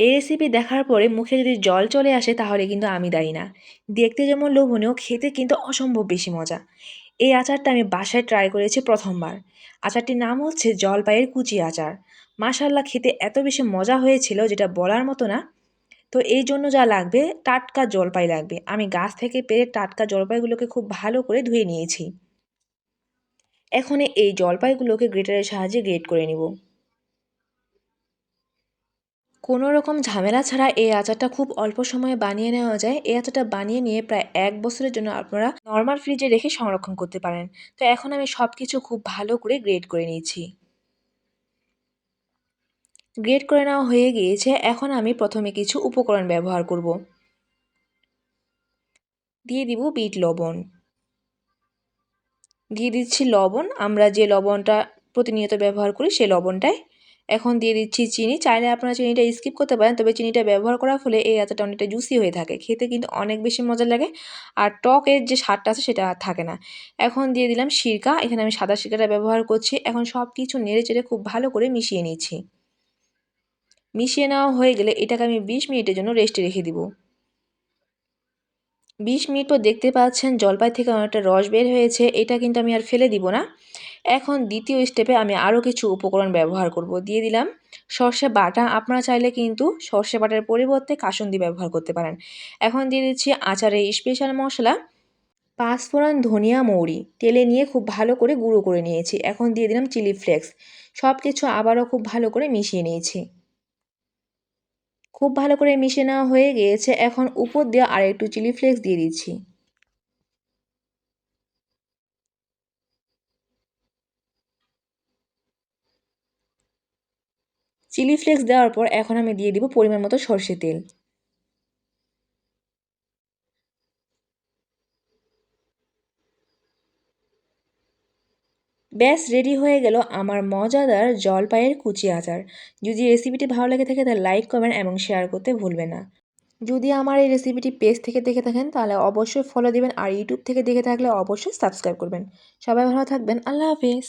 এই রেসিপি দেখার পরে মুখে যদি জল চলে আসে তাহলে কিন্তু আমি দায়ী না। দেখতে যেমন লোভনীয়, খেতে কিন্তু অসম্ভব বেশি মজা। এই আচারটা আমি বাসায় ট্রাই করেছি প্রথমবার। আচারটির নাম হচ্ছে জলপাইয়ের কুচি আচার। মাশাল্লাহ খেতে এত বেশি মজা হয়েছিল যেটা বলার মতো না। তো এই জন্য যা লাগবে, টাটকা জলপাই লাগবে। আমি গাছ থেকে পেরে টাটকা জলপাইগুলোকে খুব ভালো করে ধুয়ে নিয়েছি। এখন এই জলপাইগুলোকে গ্রেটারের সাহায্যে গ্রেট করে নিব। কোনো রকম ঝামেলা ছাড়া এই আচারটা খুব অল্প সময়ে বানিয়ে নেওয়া যায়। এই আচারটা বানিয়ে নিয়ে প্রায় এক বছরের জন্য আপনারা নর্মাল ফ্রিজে রেখে সংরক্ষণ করতে পারেন। তো এখন আমি সব কিছু খুব ভালো করে গ্রেড করে নিয়েছি। গ্রেড করে নেওয়া হয়ে গিয়েছে। এখন আমি প্রথমে কিছু উপকরণ ব্যবহার করব। দিয়ে দিব বিট লবণ। দিয়ে দিচ্ছি লবণ। আমরা যে লবণটা প্রতিনিয়ত ব্যবহার করি সেই লবণটাই এখন দিয়ে দিচ্ছি চিনি। চাইলে আপনারা চিনিটা স্কিপ করতে পারেন, তবে চিনিটা ব্যবহার করার ফলে এই আচারটা অনেকটা জুসি হয়ে থাকে। খেতে কিন্তু অনেক বেশি মজা লাগে। আর টকের যে স্বাদটা আছে সেটা আর থাকে না। এখন দিয়ে দিলাম সিরকা। এখানে আমি সাদা সিরকাটা ব্যবহার করছি। এখন সব কিছু নেড়ে চেড়ে খুব ভালো করে মিশিয়ে নিচ্ছি। মিশিয়ে নেওয়া হয়ে গেলে এটাকে আমি বিশ মিনিটের জন্য রেস্টে রেখে দিব। বিশ মিনিট পর দেখতে পাচ্ছেন জলপাই থেকে অনেকটা রস বের হয়েছে। এটা কিন্তু আমি আর ফেলে দিব না। এখন দ্বিতীয় স্টেপে আমি আরও কিছু উপকরণ ব্যবহার করব। দিয়ে দিলাম সর্ষে বাটা। আপনারা চাইলে কিন্তু সর্ষে বাটার পরিবর্তে কাসুন্দি ব্যবহার করতে পারেন। এখন দিয়ে দিচ্ছি আচারের স্পেশাল মশলা। পাঁচফোড়ন ধনিয়া মৌরি। তেলে নিয়ে খুব ভালো করে গুঁড়ো করে নিয়েছি। এখন দিয়ে দিলাম চিলি ফ্লেক্স সব কিছু আবারও খুব ভালো করে মিশিয়ে নিয়েছি। খুব ভালো করে মিশিয়ে নেওয়া হয়ে গিয়েছে। এখন উপর দিয়ে আর একটু চিলি ফ্লেক্স দিয়ে দিচ্ছি। চিলি ফ্লেক্স দেওয়ার পর এখন আমি দিয়ে দিব পরিমাণ মতো সর্ষে তেল। ব্যাস, রেডি হয়ে গেল আমার মজাদার জলপাইয়ের কুচি আচার। যদি রেসিপিটি ভালো লেগে থাকে তাহলে লাইক, কমেন্ট এবং শেয়ার করতে ভুলবে না। যদি আমার এই রেসিপিটি পেজ থেকে দেখে থাকেন তাহলে অবশ্যই ফলো দিবেন আর ইউটিউব থেকে দেখে থাকলে অবশ্যই সাবস্ক্রাইব করবেন। সবাই ভালো থাকবেন, আল্লাহ হাফিজ।